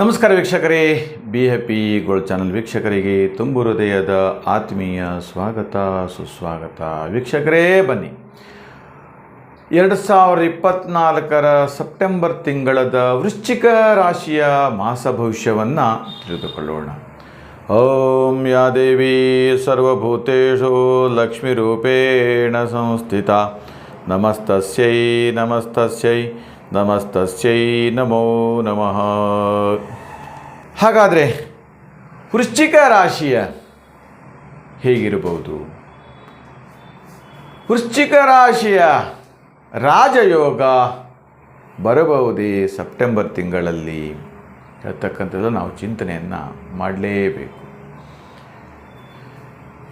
ನಮಸ್ಕಾರ ವೀಕ್ಷಕರೇ. Be happy gold channel ವೀಕ್ಷಕರಿಗೆ ತುಂಬು ಹೃದಯದ ಆತ್ಮೀಯ ಸ್ವಾಗತ, ಸುಸ್ವಾಗತ. ವೀಕ್ಷಕರೇ, ಬನ್ನಿ. ಎರಡು ಸಾವಿರದ ಇಪ್ಪತ್ನಾಲ್ಕರ ಸೆಪ್ಟೆಂಬರ್ ತಿಂಗಳದ ವೃಶ್ಚಿಕ ರಾಶಿಯ ಮಾಸ ಭವಿಷ್ಯವನ್ನು ತಿಳಿದುಕೊಳ್ಳೋಣ. ಓಂ ಯಾ ದೇವಿ ಲಕ್ಷ್ಮೀ ರೂಪೇಣ ಸಂಸ್ಥಿತ. ನಮಸ್ತಸ್ಯೈ ನಮಸ್ತಸ್ಯೈ. ನಮಸ್ತಸ್ಯೈ ನಮೋ ನಮಃ. ಹಾಗಾದರೆ ವೃಶ್ಚಿಕ ರಾಶಿಯ ಹೇಗಿರಬಹುದು? ವೃಶ್ಚಿಕ ರಾಶಿಯ ರಾಜಯೋಗ ಬರಬಹುದೇ ಸೆಪ್ಟೆಂಬರ್ ತಿಂಗಳಲ್ಲಿ ಹೇಳ್ತಕ್ಕಂಥದ್ದು ನಾವು ಚಿಂತನೆಯನ್ನು ಮಾಡಲೇಬೇಕು.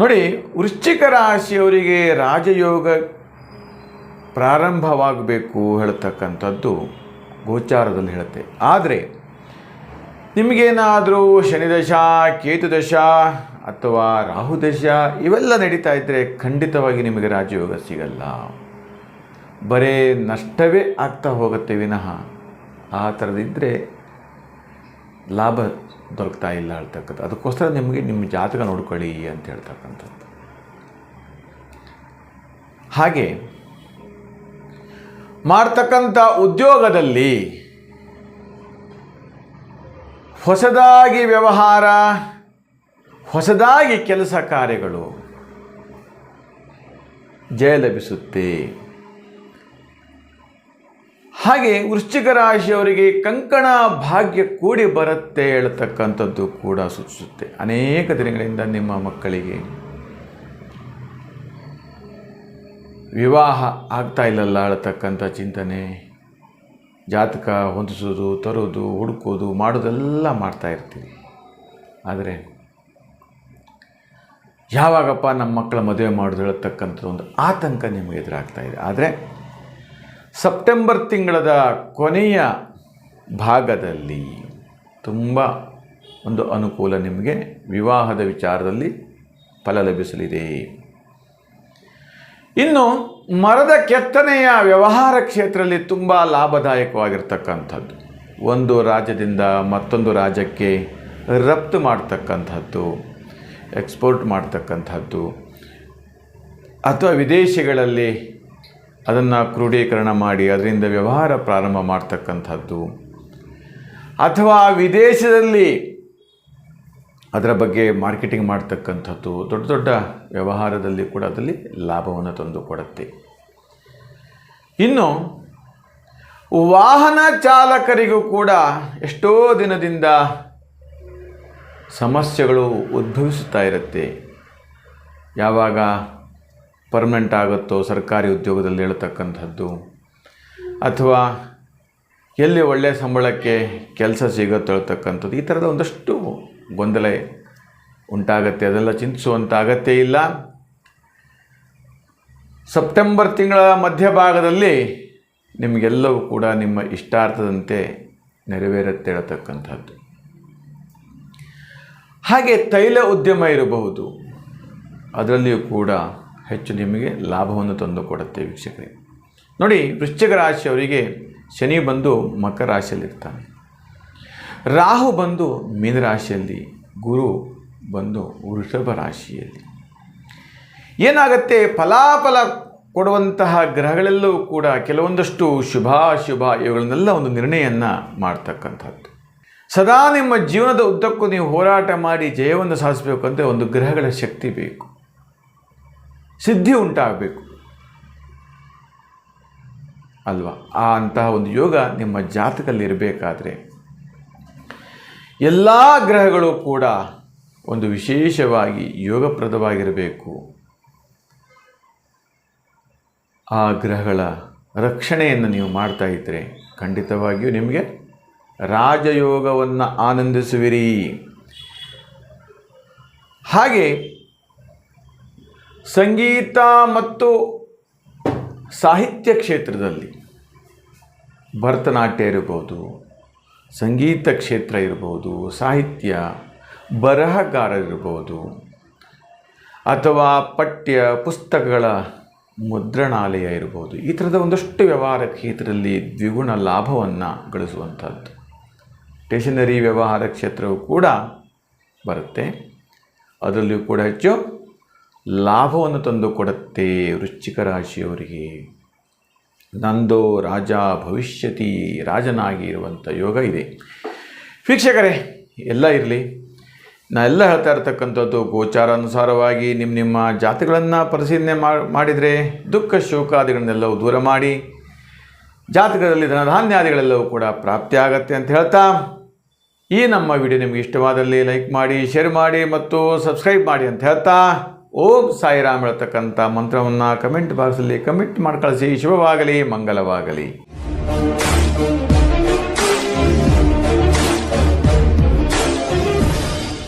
ನೋಡಿ, ವೃಶ್ಚಿಕ ರಾಶಿಯವರಿಗೆ ರಾಜಯೋಗ ಪ್ರಾರಂಭವಾಗಬೇಕು ಹೇಳ್ತಕ್ಕಂಥದ್ದು ಗೋಚಾರದಲ್ಲಿ ಹೇಳುತ್ತೆ. ಆದರೆ, ನಿಮಗೇನಾದರೂ ಶನಿದಶ ಕೇತುದಶ ಅಥವಾ ರಾಹುದಶ ಇವೆಲ್ಲ ನಡೀತಾ ಇದ್ದರೆ ಖಂಡಿತವಾಗಿ ನಿಮಗೆ ರಾಜಯೋಗ ಸಿಗಲ್ಲ. ಬರೇ ನಷ್ಟವೇ ಆಗ್ತಾ ಹೋಗುತ್ತೆ ವಿನಃ. ಆ ಥರದಿದ್ದರೆ ಲಾಭ ದೊರಕ್ತಾ ಇಲ್ಲ ಹೇಳ್ತಕ್ಕಂಥ ಅದಕ್ಕೋಸ್ಕರ ನಿಮಗೆ ನಿಮ್ಮ ಜಾತಕ ನೋಡ್ಕೊಳ್ಳಿ ಅಂತ ಹೇಳ್ತಕ್ಕಂಥದ್ದು. ಹಾಗೆ ಮಾಡ್ತಕ್ಕಂಥ ಉದ್ಯೋಗದಲ್ಲಿ ಹೊಸದಾಗಿ ವ್ಯವಹಾರ, ಹೊಸದಾಗಿ ಕೆಲಸ ಕಾರ್ಯಗಳು ಜಯ ಲಭಿಸುತ್ತೆ. ಹಾಗೆ ವೃಶ್ಚಿಕ ರಾಶಿಯವರಿಗೆ ಕಂಕಣ ಭಾಗ್ಯ ಕೂಡಿ ಬರುತ್ತೆ ಹೇಳ್ತಕ್ಕಂಥದ್ದು ಕೂಡ ಸೂಚಿಸುತ್ತೆ. ಅನೇಕ ದಿನಗಳಿಂದ ನಿಮ್ಮ ಮಕ್ಕಳಿಗೆ ವಿವಾಹ ಆಗ್ತಾ ಇಲ್ಲಲ್ಲ ಅಳತಕ್ಕಂಥ ಚಿಂತನೆ. ಜಾತಕ ಹೊಂದಿಸೋದು, ತರೋದು, ಹುಡುಕೋದು, ಮಾಡೋದೆಲ್ಲ ಮಾಡ್ತಾ ಇರ್ತೀವಿ. ಆದರೆ ಯಾವಾಗಪ್ಪ ನಮ್ಮ ಮಕ್ಕಳ ಮದುವೆ ಮಾಡೋದು ಹೇಳತಕ್ಕಂಥದ್ದು ಒಂದು ಆತಂಕ ನಿಮಗೆ ಎದುರಾಗ್ತಾ ಇದೆ. ಆದರೆ ಸೆಪ್ಟೆಂಬರ್ ತಿಂಗಳದ ಕೊನೆಯ ಭಾಗದಲ್ಲಿ ತುಂಬ ಒಂದು ಅನುಕೂಲ ನಿಮಗೆ ವಿವಾಹದ ವಿಚಾರದಲ್ಲಿ ಫಲ ಲಭಿಸಲಿದೆ. ಇನ್ನು ಮರದ ಕೆತ್ತನೆಯ ವ್ಯವಹಾರ ಕ್ಷೇತ್ರದಲ್ಲಿ ತುಂಬ ಲಾಭದಾಯಕವಾಗಿರ್ತಕ್ಕಂಥದ್ದು. ಒಂದು ರಾಜ್ಯದಿಂದ ಮತ್ತೊಂದು ರಾಜ್ಯಕ್ಕೆ ರಫ್ತು ಮಾಡ್ತಕ್ಕಂಥದ್ದು, ಎಕ್ಸ್ಪೋರ್ಟ್ ಮಾಡ್ತಕ್ಕಂಥದ್ದು, ಅಥವಾ ವಿದೇಶಗಳಲ್ಲಿ ಅದನ್ನು ಕ್ರೋಢೀಕರಣ ಮಾಡಿ ಅದರಿಂದ ವ್ಯವಹಾರ ಪ್ರಾರಂಭ ಮಾಡ್ತಕ್ಕಂಥದ್ದು, ಅಥವಾ ವಿದೇಶದಲ್ಲಿ ಅದರ ಬಗ್ಗೆ ಮಾರ್ಕೆಟಿಂಗ್ ಮಾಡ್ತಕ್ಕಂಥದ್ದು ದೊಡ್ಡ ದೊಡ್ಡ ವ್ಯವಹಾರದಲ್ಲಿ ಕೂಡ ಅದರಲ್ಲಿ ಲಾಭವನ್ನು ತಂದು ಕೊಡುತ್ತೆ. ಇನ್ನು ವಾಹನ ಚಾಲಕರಿಗೂ ಕೂಡ ಎಷ್ಟೋ ದಿನದಿಂದ ಸಮಸ್ಯೆಗಳು ಉದ್ಭವಿಸುತ್ತಾ ಇರುತ್ತೆ. ಯಾವಾಗ ಪರ್ಮನೆಂಟ್ ಆಗುತ್ತೋ ಸರ್ಕಾರಿ ಉದ್ಯೋಗದಲ್ಲಿ ಹೇಳ್ತಕ್ಕಂಥದ್ದು ಅಥವಾ ಎಲ್ಲಿ ಒಳ್ಳೆಯ ಸಂಬಳಕ್ಕೆ ಕೆಲಸ ಸಿಗುತ್ತೋ ಈ ಥರದ ಒಂದಷ್ಟು ಗೊಂದಲ ಉಂಟಾಗತ್ತೆ. ಅದೆಲ್ಲ ಚಿಂತಿಸುವಂಥ ಅಗತ್ಯ ಇಲ್ಲ. ಸೆಪ್ಟೆಂಬರ್ ತಿಂಗಳ ಮಧ್ಯಭಾಗದಲ್ಲಿ ನಿಮಗೆಲ್ಲವೂ ಕೂಡ ನಿಮ್ಮ ಇಷ್ಟಾರ್ಥದಂತೆ ನೆರವೇರುತ್ತೆ ಹೇಳ್ತಕ್ಕಂಥದ್ದು. ಹಾಗೆ ತೈಲ ಉದ್ಯಮ ಇರಬಹುದು. ಅದರಲ್ಲಿಯೂ ಕೂಡ ಹೆಚ್ಚು ನಿಮಗೆ ಲಾಭವನ್ನು ತಂದು ಕೊಡುತ್ತೆ ವೀಕ್ಷಕರೇ. ನೋಡಿ, ವೃಶ್ಚಿಕ ರಾಶಿಯವರಿಗೆ ಶನಿ ಬಂದು ಮಕರ ರಾಶಿಯಲ್ಲಿರ್ತಾನೆ. ರಾಹು ಬಂದು ಮೀನರಾಶಿಯಲ್ಲಿ ಗುರು ಬಂದು ವೃಷಭ ರಾಶಿಯಲ್ಲಿ. ಏನಾಗುತ್ತೆ? ಫಲಾಫಲ ಕೊಡುವಂತಹ ಗ್ರಹಗಳೆಲ್ಲವೂ ಕೂಡ ಕೆಲವೊಂದಷ್ಟು ಶುಭಾಶುಭ ಇವುಗಳನ್ನೆಲ್ಲ ಒಂದು ನಿರ್ಣಯವನ್ನು ಮಾಡ್ತಕ್ಕಂಥದ್ದು. ಸದಾ ನಿಮ್ಮ ಜೀವನದ ಉದ್ದಕ್ಕೂ ನೀವು ಹೋರಾಟ ಮಾಡಿ ಜಯವನ್ನು ಸಾಧಿಸಬೇಕು ಅಂದರೆ ಒಂದು ಗ್ರಹಗಳ ಶಕ್ತಿ ಬೇಕು. ಸಿದ್ಧಿ ಉಂಟಾಗಬೇಕು. ಅಲ್ವಾ? ಆ ಅಂತಹ ಒಂದು ಯೋಗ ನಿಮ್ಮ ಜಾತಕದಲ್ಲಿ ಇರಬೇಕಾದ್ರೆ ಎಲ್ಲ ಗ್ರಹಗಳು ಕೂಡ ಒಂದು ವಿಶೇಷವಾಗಿ ಯೋಗಪ್ರದವಾಗಿರಬೇಕು. ಆ ಗ್ರಹಗಳ ರಕ್ಷಣೆಯನ್ನು ನೀವು ಮಾಡ್ತಾ ಇದ್ದರೆ ಖಂಡಿತವಾಗಿಯೂ ನಿಮಗೆ ರಾಜಯೋಗವನ್ನು ಆನಂದಿಸುವಿರಿ. ಹಾಗೆ ಸಂಗೀತ ಮತ್ತು ಸಾಹಿತ್ಯ ಕ್ಷೇತ್ರದಲ್ಲಿ ಭರತನಾಟ್ಯ ಇರ್ಬೋದು, ಸಂಗೀತ ಕ್ಷೇತ್ರ ಇರ್ಬೋದು, ಸಾಹಿತ್ಯ ಬರಹಗಾರರಿರ್ಬೋದು ಅಥವಾ ಪಠ್ಯ ಪುಸ್ತಕಗಳ ಮುದ್ರಣಾಲಯ ಇರ್ಬೋದು, ಈ ಥರದ ಒಂದಷ್ಟು ವ್ಯವಹಾರ ಕ್ಷೇತ್ರದಲ್ಲಿ ದ್ವಿಗುಣ ಲಾಭವನ್ನು ಗಳಿಸುವಂಥದ್ದು. ಸ್ಟೇಷನರಿ ವ್ಯವಹಾರ ಕ್ಷೇತ್ರವು ಕೂಡ ಬರುತ್ತೆ. ಅದರಲ್ಲಿಯೂ ಕೂಡ ಹೆಚ್ಚು ಲಾಭವನ್ನು ತಂದು ಕೊಡುತ್ತೆ ವೃಶ್ಚಿಕ ರಾಶಿಯವರಿಗೆ. ನಂದು ರಾಜ ಭವಿಷ್ಯತಿ ರಾಜನಾಗಿ ಇರುವಂಥ ಯೋಗ ಇದೆ. ವೀಕ್ಷಕರೇ, ಎಲ್ಲ ಇರಲಿ. ಎಲ್ಲ ಹೇಳ್ತಾ ಇರ್ತಕ್ಕಂಥದ್ದು ಗೋಚಾರಾನುಸಾರವಾಗಿ ನಿಮ್ಮ ನಿಮ್ಮ ಜಾತಿಗಳನ್ನು ಪರಿಶೀಲನೆ ಮಾಡಿದರೆ ದುಃಖ ಶೋಕಾದಿಗಳನ್ನೆಲ್ಲವೂ ದೂರ ಮಾಡಿ, ಜಾತಕದಲ್ಲಿ ಧನಧಾನ್ಯಾದಿಗಳೆಲ್ಲವೂ ಕೂಡ ಪ್ರಾಪ್ತಿಯಾಗತ್ತೆ ಅಂತ ಹೇಳ್ತಾ, ಈ ನಮ್ಮ ವಿಡಿಯೋ ನಿಮಗೆ ಇಷ್ಟವಾದಲ್ಲಿ ಲೈಕ್ ಮಾಡಿ, ಶೇರ್ ಮಾಡಿ ಮತ್ತು ಸಬ್ಸ್ಕ್ರೈಬ್ ಮಾಡಿ ಅಂತ ಹೇಳ್ತಾ ಓಂ ಸಾಯಿರಾಮ್ ಹೇಳ್ತಕ್ಕಂಥ ಮಂತ್ರವನ್ನು ಕಮೆಂಟ್ ಬಾಕ್ಸಲ್ಲಿ ಕಮೆಂಟ್ ಮಾಡಿ ಕಳಿಸಿ ಶುಭವಾಗಲಿ ಮಂಗಲವಾಗಲಿ.